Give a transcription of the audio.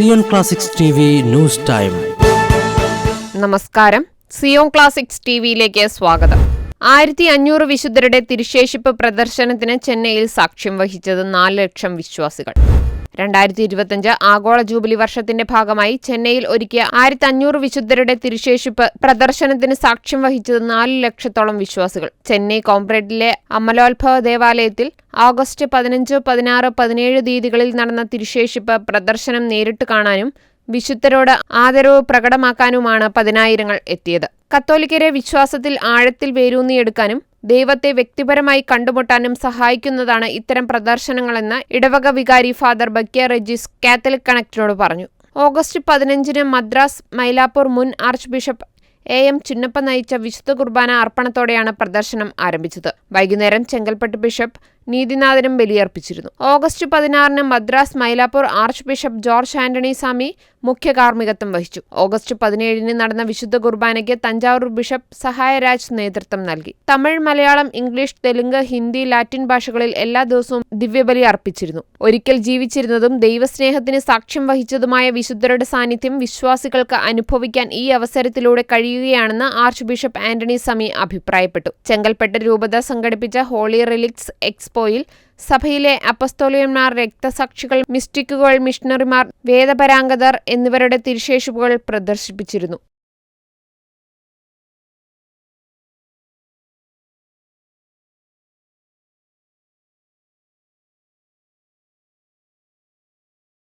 Zion classics news time. നമസ്കാരം. Zion classics T വിയിലേക്ക് സ്വാഗതം. ആയിരത്തി അഞ്ഞൂറ് വിശുദ്ധരുടെ തിരുശേഷിപ്പ് പ്രദർശനത്തിന് ചെന്നൈയിൽ സാക്ഷ്യം വഹിച്ചത് നാല് ലക്ഷം വിശ്വാസികൾ. രണ്ടായിരത്തി ഇരുപത്തിയഞ്ച് ആഗോള ജൂബിലി വർഷത്തിന്റെ ഭാഗമായി ചെന്നൈയിൽ ഒരുക്കിയ ആയിരത്തി അഞ്ഞൂറ് വിശുദ്ധരുടെ തിരുശേഷിപ്പ് പ്രദർശനത്തിന് സാക്ഷ്യം വഹിച്ചത് നാല് ലക്ഷത്തോളം വിശ്വാസികൾ. ചെന്നൈ കോംപ്രേറ്റിലെ അമലോത്ഭവ ദേവാലയത്തിൽ ഓഗസ്റ്റ് പതിനഞ്ച് പതിനാറ് പതിനേഴ് തീയതികളിൽ നടന്ന തിരുശേഷിപ്പ് പ്രദർശനം നേരിട്ട് കാണാനും വിശുദ്ധരോട് ആദരവ് പ്രകടമാക്കാനുമാണ് പതിനായിരങ്ങൾ എത്തിയത്. കത്തോലിക്കരെ വിശ്വാസത്തിൽ ആഴത്തിൽ വേരൂന്നിയെടുക്കാനും ദൈവത്തെ വ്യക്തിപരമായി കണ്ടുമുട്ടാനും സഹായിക്കുന്നതാണ് ഇത്തരം പ്രദർശനങ്ങളെന്ന് ഇടവക വികാരി ഫാദർ ബക്കിയ റെജിസ് കാത്തലിക് കണക്റ്റിനോട് പറഞ്ഞു. ഓഗസ്റ്റ് പതിനഞ്ചിന് മദ്രാസ് മൈലാപ്പൂർ മുൻ archbishop A M Chinnappa നയിച്ച വിശുദ്ധ കുർബാന അർപ്പണത്തോടെയാണ് പ്രദർശനം ആരംഭിച്ചത്. വൈകുന്നേരം ചെങ്കൽപ്പെട്ട് ബിഷപ്പ് നീതിനാഥനും ബലിയർപ്പിച്ചിരുന്നു. ഓഗസ്റ്റ് പതിനാറിന് മദ്രാസ് മൈലാപ്പൂർ ആർച്ച് ബിഷപ്പ് ജോർജ് ആന്റണി സ്വാമി മുഖ്യ കാർമ്മികത്വം വഹിച്ചു. ഓഗസ്റ്റ് പതിനേഴിന് നടന്ന വിശുദ്ധ കുർബാനയ്ക്ക് തഞ്ചാവൂർ ബിഷപ്പ് സഹായരാജ് നേതൃത്വം നൽകി. തമിഴ് മലയാളം ഇംഗ്ലീഷ് തെലുങ്ക് ഹിന്ദി ലാറ്റിൻ ഭാഷകളിൽ എല്ലാ ദിവസവും ദിവ്യബലി അർപ്പിച്ചിരുന്നു. ഒരിക്കൽ ജീവിച്ചിരുന്നതും ദൈവസ്നേഹത്തിന് സാക്ഷ്യം വഹിച്ചതുമായ വിശുദ്ധരുടെ സാന്നിധ്യം വിശ്വാസികൾക്ക് അനുഭവിക്കാൻ ഈ അവസരത്തിലൂടെ കഴിയുകയാണെന്ന് ആർച്ച് ബിഷപ്പ് ആന്റണി സമി അഭിപ്രായപ്പെട്ടു. ചെങ്കൽപ്പെട്ട് രൂപത സംഘടിപ്പിച്ച ഹോളി റിലിക്സ് എക്സ്പോയിൽ സഭയിലെ അപ്പസ്തോലിയന്മാർ രക്തസാക്ഷികൾ മിസ്റ്റിക്കുകൾ മിഷണറിമാർ വേദപരാംഗതർ എന്നിവരുടെ തിരുശേഷിപ്പുകൾ പ്രദർശിപ്പിച്ചിരുന്നു.